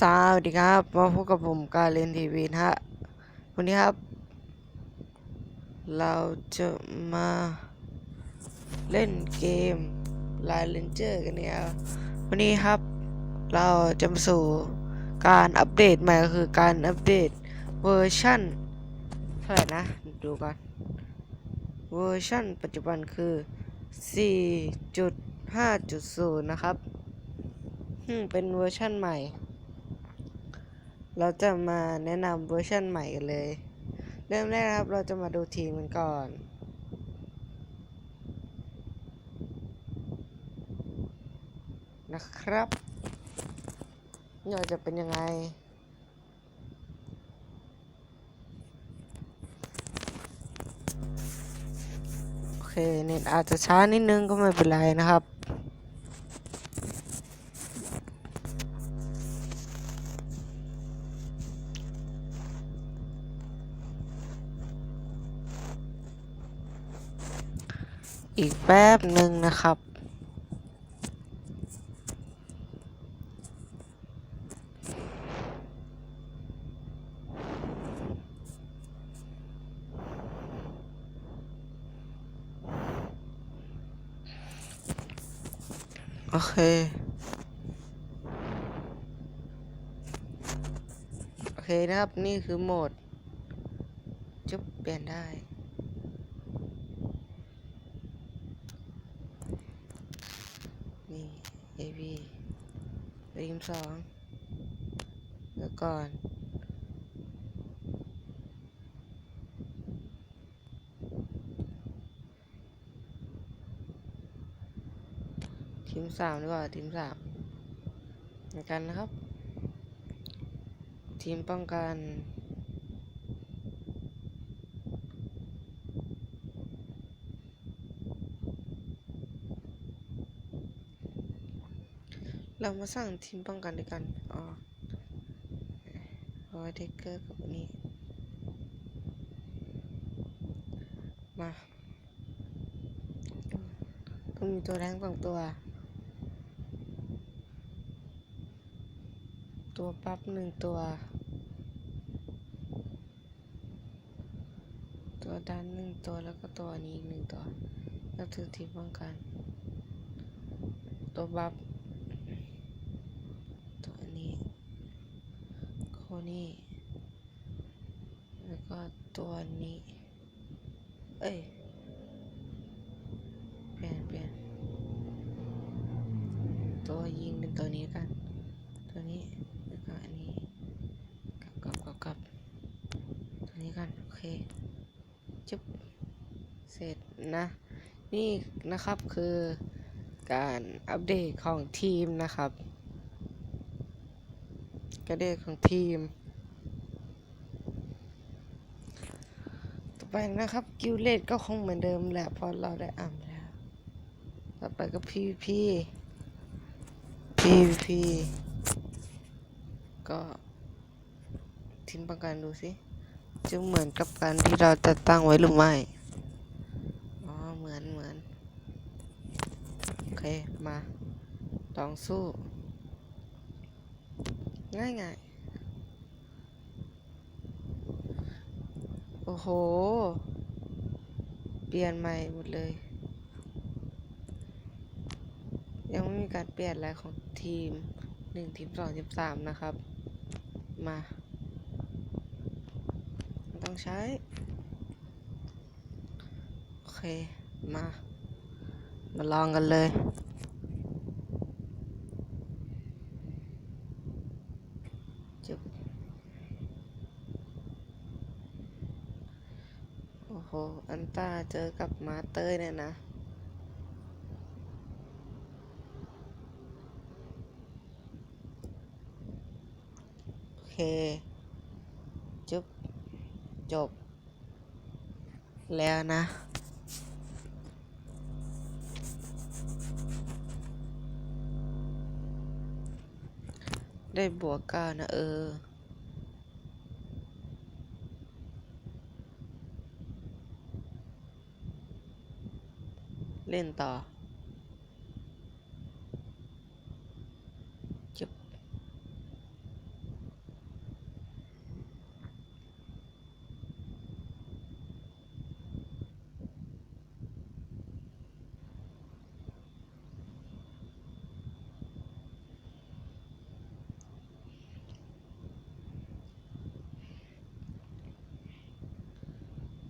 สวัสดีครับ มาพบกับผมการเล่นทีวีนะฮะ วันนี้ครับ เราจะมาเล่นเกม l i เลนเจอร์กันเนี่ยวันนี้ครับ เราจะมาสู่การอัปเดตใหม่ก็คือการอัปเดตเวอร์ชันเท่าไหร่นะ ดูก่อนเวอร์ชันปัจจุบันคือ 4.5.0 นะครับ เป็นเวอร์ชันใหม่ เราจะมาแนะนำเวอร์ชันใหม่กันเลย เริ่มแรกครับเราจะมาดูทีมกันก่อน นะครับนี่จะเป็นยังไง โอเคเน็ตอาจจะช้านิดนึงก็ไม่เป็นไรนะครับ แป๊บหนึ่งนะครับ โอเค โอเคนะครับ นี่คือโหมด จุ๊บเปลี่ยนได้ นี่ AB รีมสองแล้วก่อนทีมสามดีกว่าทีมสามเหมือนกันนะครับ ทีมป้องกัน เรามาสร้างทีมป้องกันด้วยกัน อ๋อโอ้ยเทคเกอร์กับนี้ มาต้องมีตัวแรงสองตัว ตัวปั๊บหนึ่งตัว ตัวดันหนึ่งตัวแล้วก็ตัวนี้อีกหนึ่งตัวแล้วถือทีมป้องกัน ตัวบัฟตัวนี้โค นี่ แล้วก็ตัวนี้ เอ้ย เปลี่ยนเปลี่ยนตัวยิงเป็นตัวนี้กัน ตัวนี้ แล้วก็อันนี้กลับกลับกลับกลับตัวนี้กัน โอเค จุ๊บ เสร็จนะ นี่นะครับคือการอัปเดตของทีมนะครับ การอัปเดตของทีม ต่อไปนะครับกิลเลตก็คงเหมือนเดิมแหละเพราะเราได้อ่านแล้ว ต่อไปก็ PVP PVP ก็ทีมประกันดูสิจะเหมือนกับการที่เราจะตั้งไว้หรือไม่ อ๋อ เหมือนเหมือน โอเค มา ลองสู้ ง่ายง่ายโอ้โห เปลี่ยนใหม่หมดเลย ยังไม่มีการเปลี่ยนอะไรของทีมหนึ่งทีมสองทีมสามนะครับ มา ต้องใช้ โอเค มา มาลองกันเลย จุบ โห อันต้าเจอกับมาเตอร์เนี่ยนะ โอเค จุบจบ แล้วนะได้บวกก้านะเออ 뺀다.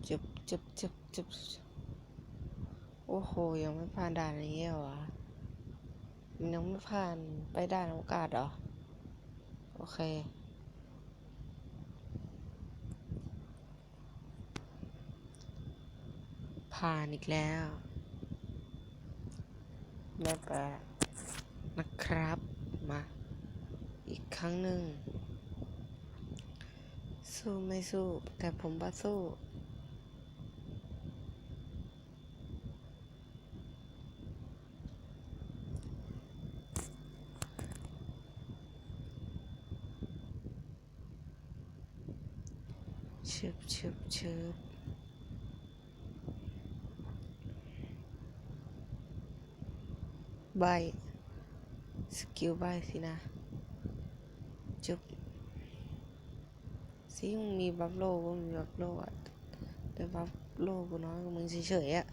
쩝쩝쩝쩝쩝 โอ้โห ยังไม่ผ่านด่านนี้เหรอวะมันยังไม่ผ่านไปด่านโอกาสเหรอ โอเค ผ่านอีกแล้วแม่แปลนะครับ มา อีกครั้งหนึ่ง สู้ไม่สู้ แต่ผมว่าสู้ ชึบชึบชึบใบสกิลใบสินะจุบซิมึงมีบัฟโลก็มีบัฟโลอะแต่บัฟโลกูน้อยกว่ามึงเฉยๆอะ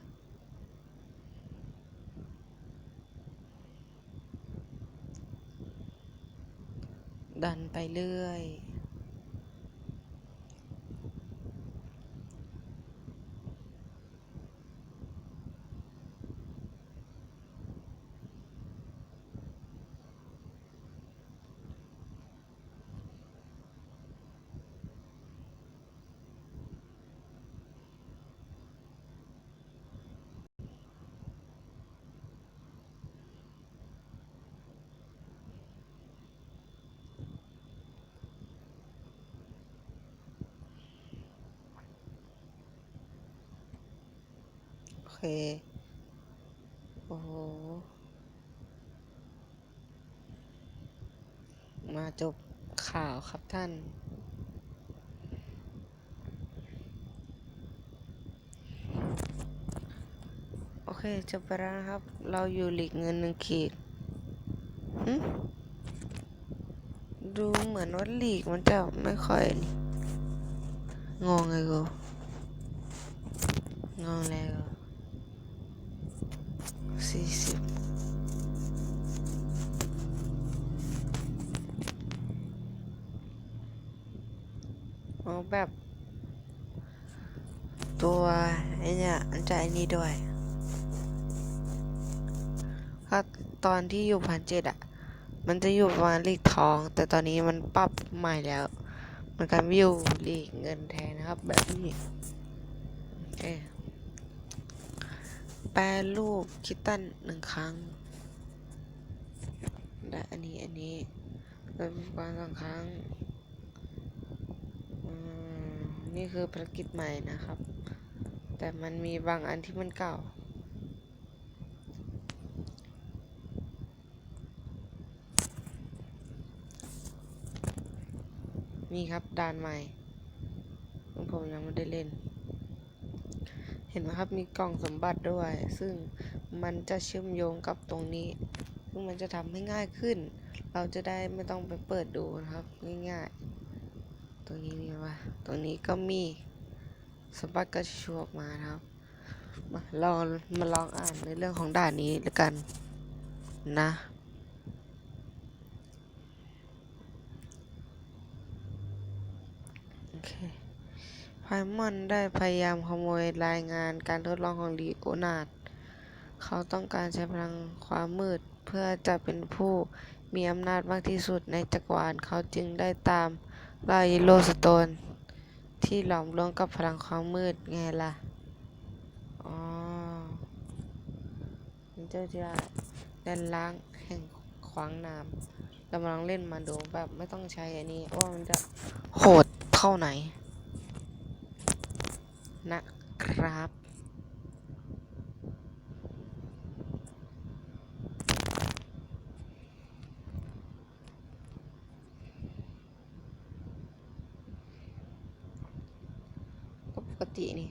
ดันไปเรื่อย โอเคโอ้โห มาจบข่าวครับท่าน โอเคจบไปแล้วนะครับ เราอยู่หลีกเงินหนึ่งขีดดูเหมือนว่าหลีกมันจะไม่ค่อยนี่งงไงกูงงแล้ว สี่สิบเอาแบบ ตัวไอเนี่ยอันจะไอนี่ด้วยถ้าตอนที่อยู่พันเจ็ดอะ มันจะอยู่ประมาณลีกทอง แต่ตอนนี้มันปรับใหม่แล้ว มันกลายมาอยู่ลีกเงินแทนนะครับ แบบนี้โอเค แปรรูปคิตตันหนึ่งครั้งได้อันนี้อันนี้โดยประมาณสองครั้งอืมนี่คือภารกิจใหม่นะครับ แต่มันมีบางอันที่มันเก่านี่ครับด่านใหม่ซึ่งผมยังไม่ได้เล่น เห็นไหมครับมีกล่องสมบัติด้วย ซึ่งมันจะเชื่อมโยงกับตรงนี้ ซึ่งมันจะทำให้ง่ายขึ้น เราจะได้ไม่ต้องไปเปิดดูนะครับ ง่ายๆ ตรงนี้มีปะตรงนี้ก็มีสมบัติก็จะชูออกมาครับมาลองมาลองอ่านในเรื่องของด่านนี้แล้วกันนะโอเค ไพมอนได้พยายามขโมยรายงานการทดลองของลีโอนาร์ด เขาต้องการใช้พลังความมืดเพื่อจะเป็นผู้มีอำนาจมากที่สุดในจักรวาล เขาจึงได้ตามล่ายโลสโตน ที่หลอมรวมกับพลังความมืดไงล่ะ อ๋อมันเจ้าที่ได้แดนล้างแห่งขวางน้ำเรามาลองเล่นมาดูแบบไม่ต้องใช้อันนี้ว่ามันจะโหดเท่าไหน นะครับ ก็ปกตินี่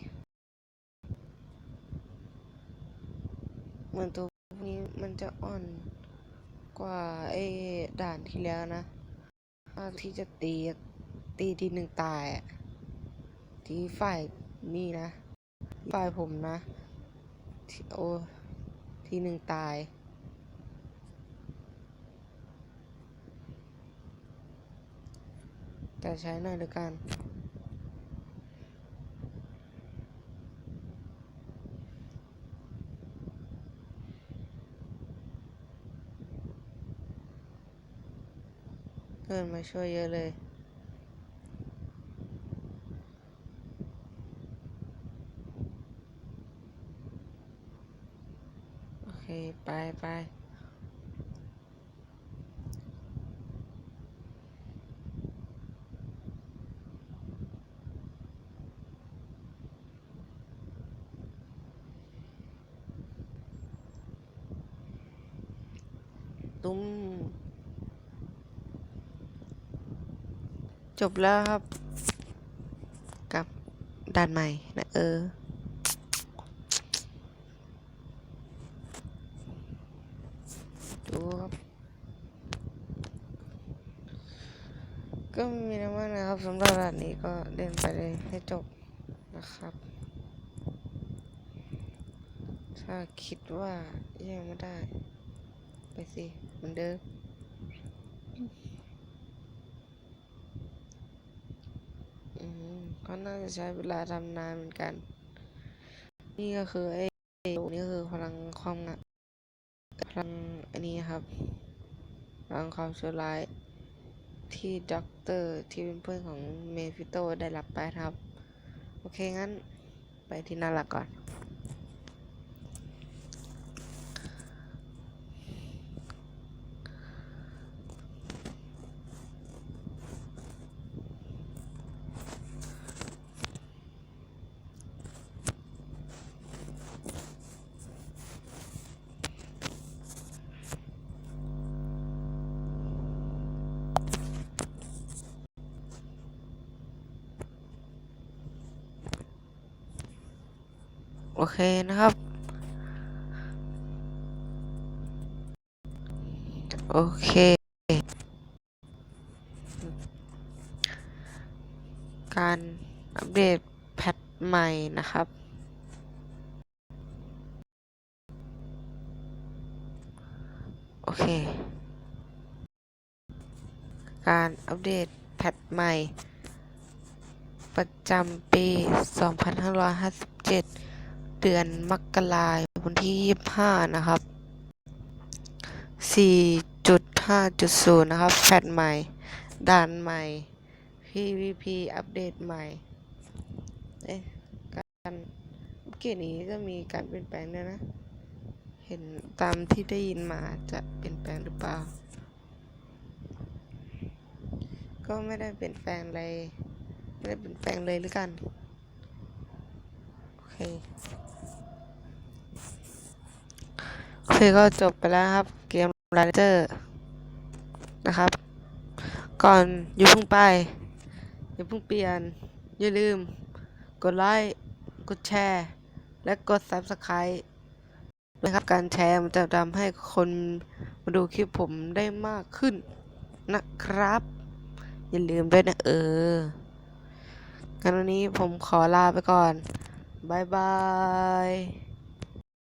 เหมือนตัวพวกนี้มันจะอ่อนกว่าไอ้ด่านที่แล้วนะที่จะตีตีทีหนึ่งตายอะที่ฝ่าย นี่นะฝ่ายผมนะ โอ้ทีหนึ่งตาย แต่ใช้หน่อยด้วยกันเพื่อนมาช่วยเยอะเลย ตุ้มจบแล้วครับ กับด่านใหม่นะเออดูครับก็ไม่มีอะไรมากนะครับสำหรับด่านนี้ก็เล่นไปเลยให้จบนะครับ ถ้าคิดว่าแย่งไม่ได้ ไปสิ เหมือนเดิมอืมก็น่าจะใช้เวลาทำนานเหมือนกัน นี่ก็คือไอ้นี่คือพลังความงะพลังอันนี้ครับพลังความชั่วร้ายที่ด็อกเตอร์ที่เป็นเพื่อนของเมฟิโตได้รับไปครับ โอเคงั้นไปที่น่ารักก่อน โอเคนะครับ โอเคการอัปเดตแพทใหม่นะครับ โอเค การอัปเดตแพทใหม่ ประจำปี 2557 เดือนมกราคมวันที่ 25 นะครับ 4.5.0 นะครับแพทใหม่ ด่านใหม่ PVP อัปเดตใหม่ เอ๊ะ การอัปเกรดนี้ก็มีการเปลี่ยนแปลงด้วยนะ เห็นตามที่ได้ยินมาจะเปลี่ยนแปลงหรือเปล่า ก็ไม่ได้เปลี่ยนแปลงอะไรไม่ได้เปลี่ยนแปลงเลยหรือกันโอเคโอก็จบไปแล้วครับ เกมรายเจอร์นะครับ ก่อนอย่าเพิ่งไป อย่าเพิ่งเปลี่ยน อย่าลืม กดไลค์กดแชร์ และกด subscribe นะครับการแชร์มันจะทำให้คนมาดูคลิปผมได้มากขึ้นนะครับ อย่าลืมด้วยนะเอองั้นวันนี้ผมขอลาไปก่อนบายบาย